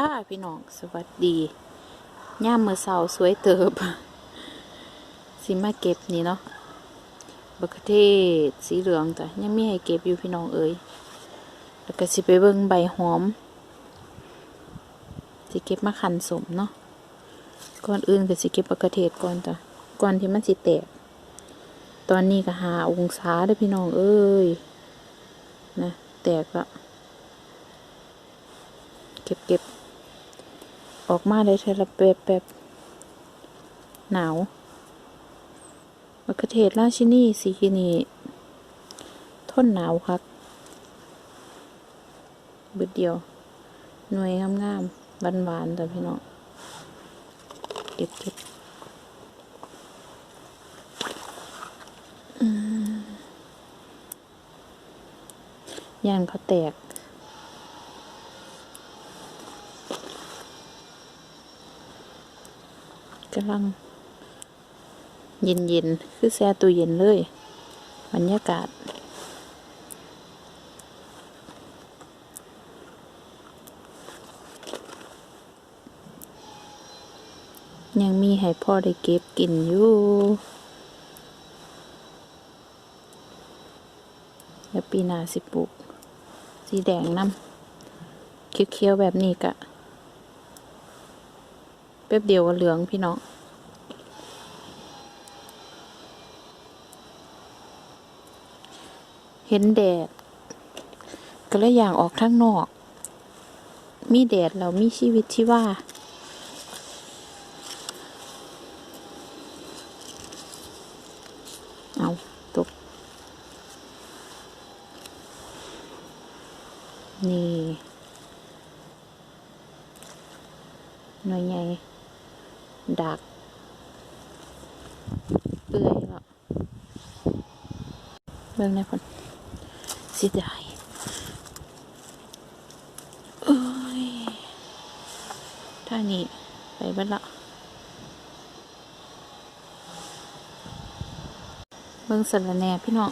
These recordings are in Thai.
จ้าพี่น้องสวัสดีย่ามมือเสาสวยเติบ สิมาเก็บนี่เนาะบักเทศสีเหลืองจ้ะยังมีให้เก็บอยู่พี่น้องเอ้ยแล้วก็สิไปเบิ่งใบหอม สิเก็บมาขันสมเนาะก่อนอื่นก็สิเก็บบักเขือเทศก่อนจ้ะก่อนที่มันสิแตก ตอนนี้ก็หาองศาเด้อพี่น้องเอ้ยนะแตกละเก็บเก็บ ออกมาได้เทละแป๊บแป๊บหนาวมะเขือเทศราชินีสีกินีทนหนาวครับบิดเดียว หน่วยงามๆหวานๆแต่พี่น้องเก็บยานเขาแตก กำลัง เย็นเย็นๆคือแช่ตู้เย็นเลย บรรยากาศ ยังมีให้พ่อได้เก็บกินอยู่แล้วปีนาสิปลูก สีแดงน้ำเขียวๆแบบนี้กะแป๊บเดียวก็เหลืองพี่น้อง เห็นแดด ก็เลยอยางออกข้างนอก มีแดดแล้วมีชีวิตที่ว่า เอาตก นี่หน่วยใหญ่ดัก เปื่อยแล้วเบิ่งในผ สิได้เอ้ยท่านี้ไปบ้านละเบิ่งสระแหน่พี่น้อง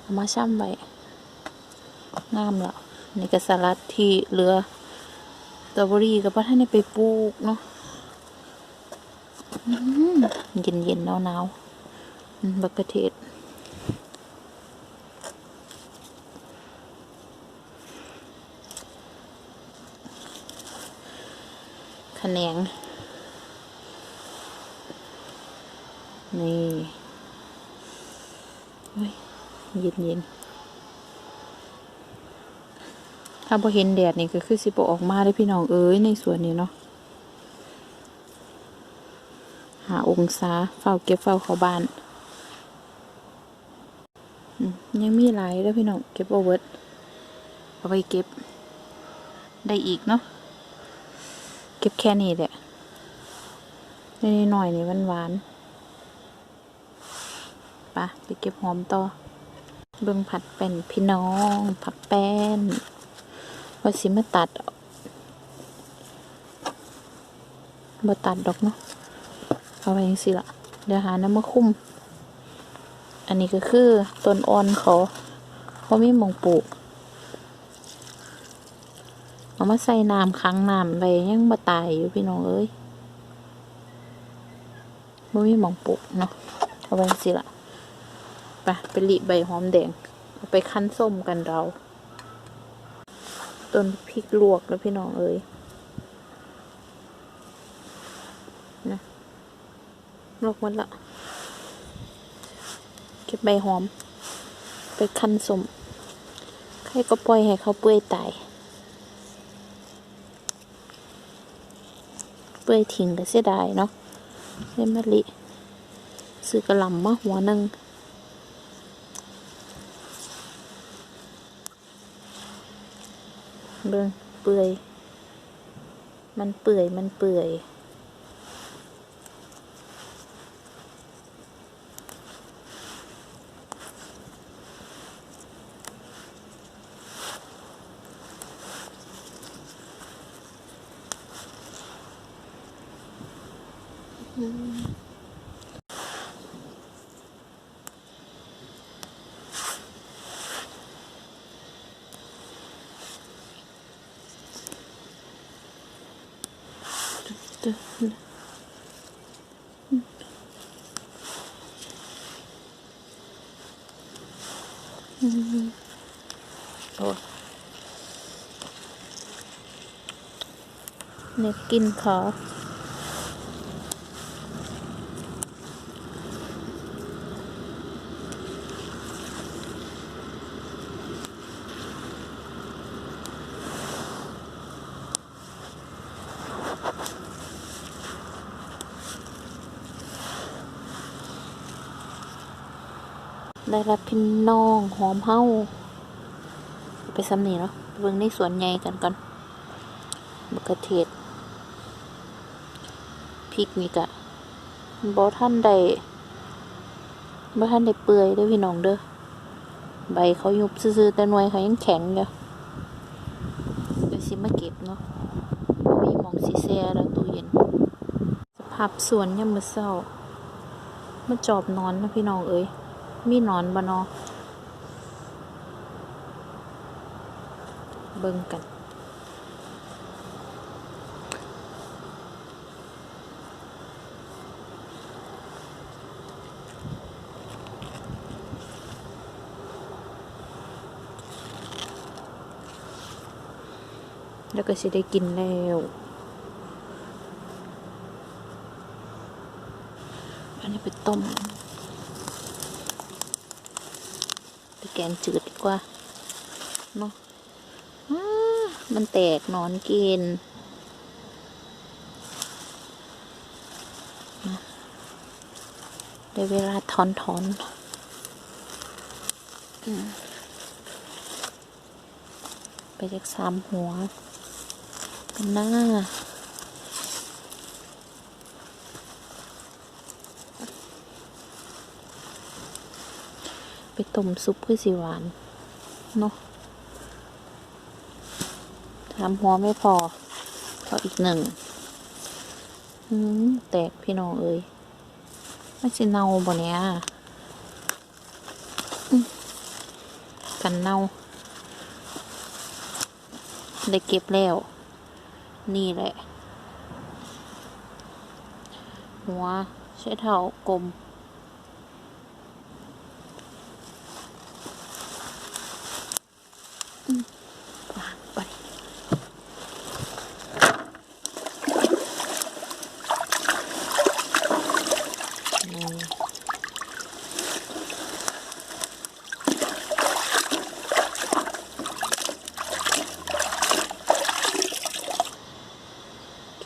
เอามาช่ำไว้งามล้วนี่ก็สลัดที่เหลือสตรอเบอรี่กับพ่อท่านได้ไปปลูกเนาะเย็นเย็นหนาวหนาวๆบักกระเทศขะแข นง นี่เย็นเย็นถ้าพอเห็นแดดนี่ก็คือสิบออกมาได้พี่น้องเอ้ยในสวนนี้เนาะหาองศาเฝ้าเก็บเฝ้าเขาบ้านยังมีหลายแล้วพี่น้องเก็บเอาเวิร์ดเอาไปเก็บได้อีกเนาะ เก็บแค่นี้แหละได้หน่อยนี่หวานๆไปะไปเก็บหอมต่อเบิ่งผัดเป็นพี่น้องผักแป้นว่าสิมาตัดบ่ตัดดอกเนาะเอาไว้ยังสิละเดี๋ยวหาน้ำมาคุ้มอันนี้ก็คือต้นอ่อนเขาเขามีมองปลูก เอามาใส่น้ำค้างน้ำไปยังบ่ตายอยู่พี่น้องเอ้ยบ่มีหมองปลูกเนาะเอาไว้ยังสิละไปไปรีใบหอมแดงเอาไปคั้นส้มกันเราต้นพริกลวกแล้วพี่น้องเอ้ยนะลวกหมดละเก็บใบหอม ไปคั้นส้มใครก็ปล่อยให้เขาเปื่อยตาย ปื่อยทิ้งก็เสียดายเนาะเล่มมะลิซื้อกระหล่ำมาหัวหนึ่งเบิ่งเปื่อย มันเปื่อย มันเปื่อย อ ตึ๊ดอืมโอ้ เน็กกินขา ได้รับพี่น้องหอมเฮาไปซ้ำนี่เนาะเบิ่งในสวนใหญ่กันก่อนมะเขือเทศพริกนี่กะบ่ท่านได้บ่ท่านได้เปื่อยเด้อพี่น้องเด้อใบเขายุบซื่อๆแต่หน่วยเขายังแข็งอยู่เดี๋ยวสิมาเก็บเนาะมีหมองสิแช่แล้วตู้เย็นสภาพสวนยามมื้อเช้ามาจอบนอนนะพี่น้องเอ้ย มีนอนบ่เนอเบิ่งกัน แล้วก็สิได้กินแล้วอันนี้ไปต้ม ปแกงจืดดีกว่าเนาะมันแตกนอนกินได้เวลาถอนถอนไปจากสามหัวกันหน้า ไปต้มซุปคือสีหวาน เนาะทำหัวไม่พอก็อีกหนึ่งอืมแตกพี่น้องเอ้ยไม่สิเน่าบ่เนี้ยกันเน่า ได้เก็บแล้ว นี่แหละ หัวใช้เท้ากลม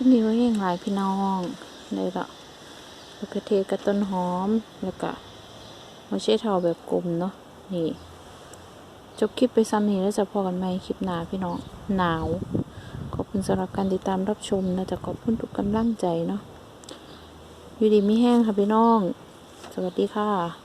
ลิปนี้ไว้ยังไงพี่น้องเลยละมะเขือเทศกับต้นหอมแล้วก็มาเช่เทาแบบกลมเนาะนี่ จบคลิปไปซ้ำนี้แล้วจะพอกันไหมคลิปหนาพี่น้องหนาว ขอบคุณสำหรับการติดตามรับชมนะจะขอบคุณทุกกำลังใจเนาะอยู่ดีไม่แห้งค่ะพี่น้อง สวัสดีค่ะ